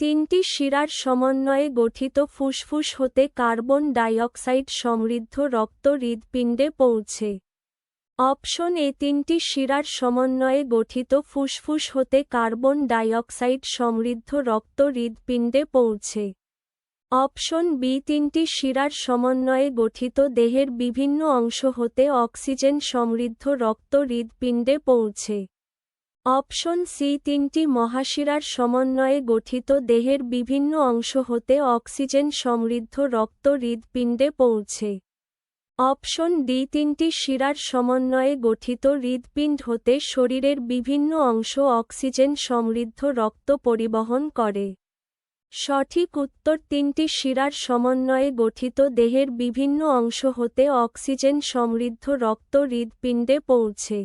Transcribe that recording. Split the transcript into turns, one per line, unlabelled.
তিনটি শিরার সমন্বয়ে গঠিত ফুসফুস হতে কার্বন ডাইঅক্সাইড সমৃদ্ধ রক্ত হৃদপিণ্ডে পৌঁছে। অপশন এ তিনটি শিরার সমন্বয়ে গঠিত ফুসফুস হতে কার্বন ডাইঅক্সাইড সমৃদ্ধ রক্ত হৃদপিণ্ডে পৌঁছে। অপশন বি তিনটি শিরার সমন্বয়ে গঠিত দেহের বিভিন্ন অংশ হতে অক্সিজেন সমৃদ্ধ রক্ত হৃদপিণ্ডে পৌঁছে। অপশন সি তিনটি মহাশিরার সমন্বয়ে গঠিত দেহের বিভিন্ন অংশ হতে অক্সিজেন সমৃদ্ধ রক্ত হৃদপিণ্ডে পৌঁছে। অপশন ডি তিনটি শিরার সমন্বয়ে গঠিত হৃদপিণ্ড হতে শরীরের বিভিন্ন অংশ অক্সিজেন সমৃদ্ধ রক্ত পরিবহন করে। সঠিক উত্তর তিনটি শিরার সমন্বয়ে গঠিত দেহের বিভিন্ন অংশ হতে অক্সিজেন সমৃদ্ধ রক্ত হৃদপিণ্ডে পৌঁছে।